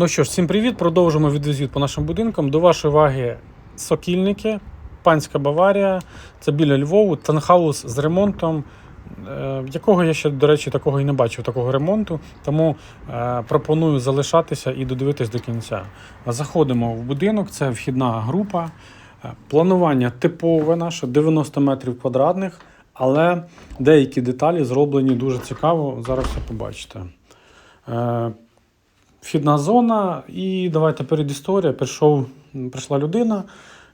Ну що ж, всім привіт. Продовжимо відвізит по нашим будинкам. До вашої уваги сокільники, панська Баварія. Це біля Львову, танхаус з ремонтом, е, якого я ще, до речі, такого і не бачив, такого ремонту. Тому е, пропоную залишатися і додивитись до кінця. Заходимо в будинок, це вхідна група. Е, Планування типове наше 90 метрів квадратних, але деякі деталі зроблені дуже цікаво. Зараз все побачите. Вхідна зона, і давайте перед історія. Прийшов, прийшла людина,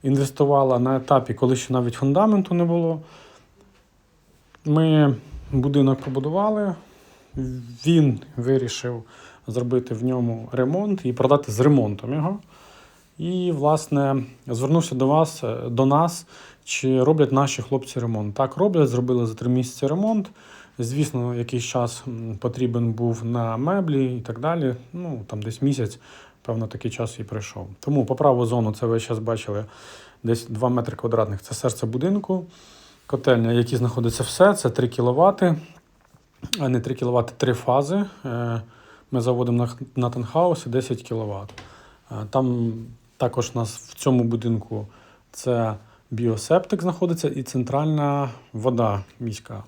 інвестувала на етапі, коли ще навіть фундаменту не було. Ми будинок побудували. Він вирішив зробити в ньому ремонт і продати з ремонтом його. І, власне, звернувся до вас, е, до нас, чи роблять наші хлопці ремонт. Так, роблять, зробили за три місяці ремонт. Звісно, якийсь час потрібен був на меблі і так далі. Ну, там десь місяць, певно, такий час і прийшов. Тому по праву зону, це ви зараз бачили, десь 2 метри квадратних це серце будинку. Котельня, які знаходиться все, це 3 кВт, а не 3 кВт, 3 фази. Е, Ми заводимо на, танхаусі 10 кВт. Там також у нас в цьому будинку це біосептик знаходиться і центральна вода міська.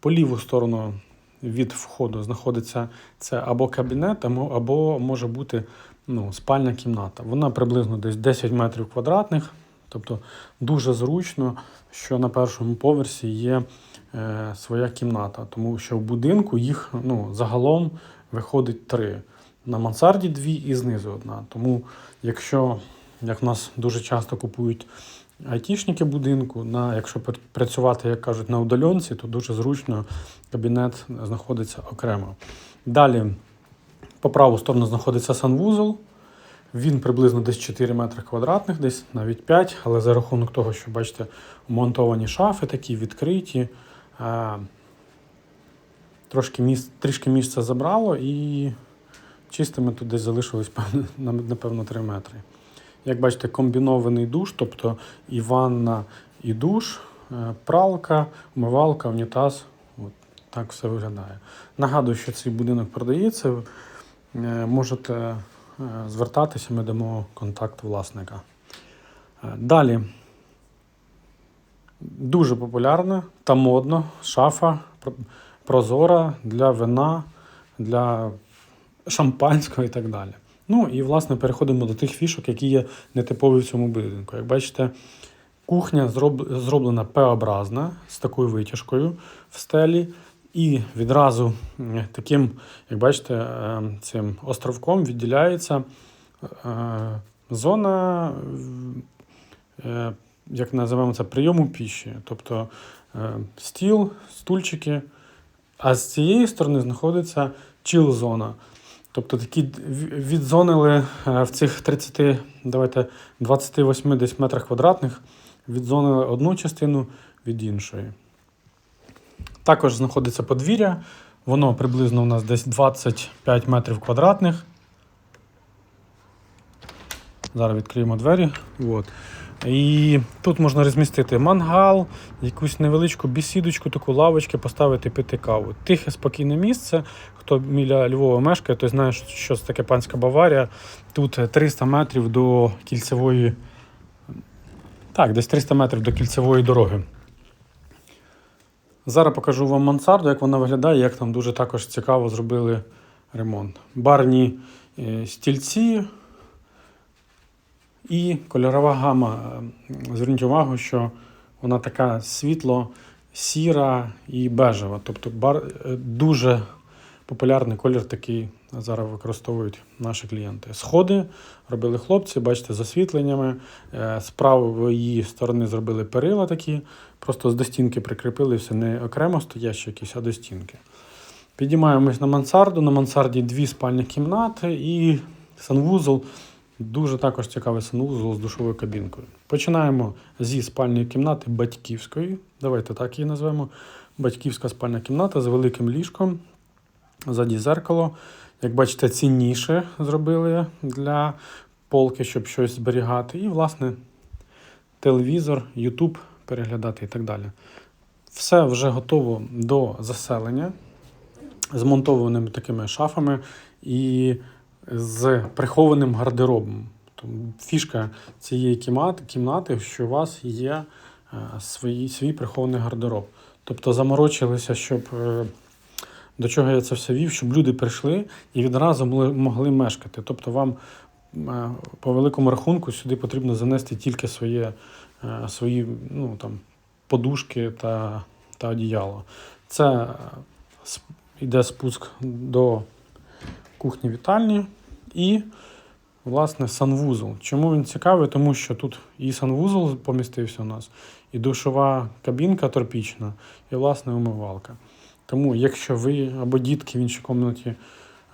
По ліву сторону від входу знаходиться це або кабінет, або, може бути ну, спальня кімната. Вона приблизно десь 10 метрів квадратних, тобто дуже зручно, що на першому поверсі є е, своя кімната, тому що в будинку їх ну, загалом виходить три. На мансарді дві і знизу одна. Тому, якщо, як в нас дуже часто купують айтішники будинку, на, якщо працювати, як кажуть, на удаленці, то дуже зручно кабінет знаходиться окремо. Далі, по праву сторону знаходиться санвузол. Він приблизно десь 4 метри квадратних, десь навіть 5, але за рахунок того, що бачите, вмонтовані шафи такі відкриті. е, Трошки місць, трішки місця забрало і чистими тут десь залишилось напевно 3 метри. Як бачите, комбінований душ, тобто і ванна, і душ, е, пралка, умивалка, унітаз. От так все виглядає. Нагадую, що цей будинок продається. Е, Можете е, звертатися, ми дамо контакт власника. Далі. Дуже популярна та модно шафа прозора для вина, для шампанського і так далі. Ну і власне переходимо до тих фішок, які є нетипові в цьому будинку. Як бачите, кухня зроб- зроблена П-образна з такою витяжкою в стелі. І відразу таким, як бачите, е, цим островком відділяється е, зона, е, як називаємо це, прийому піші. Тобто е, стіл, стульчики, а з цієї сторони знаходиться чил-зона. Тобто такі відзонили е, в цих 30, давайте 28 десь метрах квадратних, відзонили одну частину від іншої. Також знаходиться подвір'я. Воно приблизно у нас десь 25 метрів квадратних. Зараз відкриємо двері. От. І тут можна розмістити мангал, якусь невеличку бесідочку, таку лавочку, поставити пити каву. Тихе, спокійне місце. Хто біля Львова мешкає, той знає, що- це таке панська Баварія. Тут 300 метрів до кільцевої. Так, десь 300 метрів до кільцевої дороги. Зараз покажу вам мансарду, як вона виглядає, як там дуже також цікаво зробили ремонт. Барні е, стільці і кольорова гама. Е, Зверніть увагу, що вона така світло, сіра і бежева. Тобто бар, е, дуже популярний колір такий зараз використовують наші клієнти. Сходи робили хлопці, бачите, з освітленнями. Е, З правої сторони зробили перила такі, просто з до стінки прикріпили все не окремо стоящі якісь, а до стінки. Підіймаємось на мансарду. На мансарді дві спальні кімнати і санвузол. Дуже також цікавий санвузол з душовою кабінкою. Починаємо зі спальної кімнати батьківської. Давайте так її назвемо. Батьківська спальня кімната з великим ліжком. Ззаді зеркало. Як бачите, цінніше зробили для полки, щоб щось зберігати. І, власне, телевізор, YouTube переглядати і так далі. Все вже готово до заселення з монтованими такими шафами і з прихованим гардеробом. Фішка цієї кімнати, що у вас є е, свій, свій прихований гардероб. Тобто заморочилися, щоб е, до чого я це все вів, щоб люди прийшли і відразу могли, мешкати. Тобто вам е, по великому рахунку сюди потрібно занести тільки своє, свої ну, там, подушки та, та одіяло. Це йде спуск до кухні вітальні і, власне, санвузол. Чому він цікавий? Тому що тут і санвузол помістився у нас, і душова кабінка торпічна, і, власне, умивалка. Тому, якщо ви або дітки в іншій кімнаті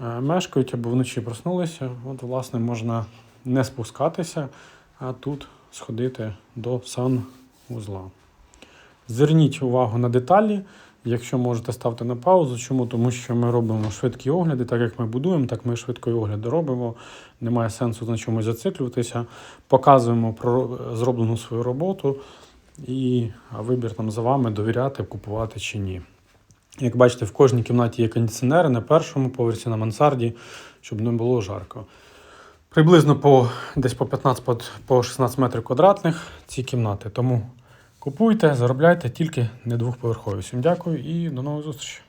е, мешкають, або вночі проснулися, от, власне, можна не спускатися, а тут сходити до санвузла. Зверніть увагу на деталі. Якщо можете ставте на паузу. Чому? Тому що ми робимо швидкі огляди, так як ми будуємо, так ми швидко і огляди робимо. Немає сенсу на чомусь зациклюватися. Показуємо про зроблену свою роботу, і вибір там за вами довіряти, купувати чи ні. Як бачите, в кожній кімнаті є кондиціонери на першому поверсі, на мансарді, щоб не було жарко. Приблизно по десь по 15 по- по 16 метрів квадратних ці кімнати. Тому купуйте, заробляйте тільки не двохповерхові. Всім дякую і до нових зустрічей.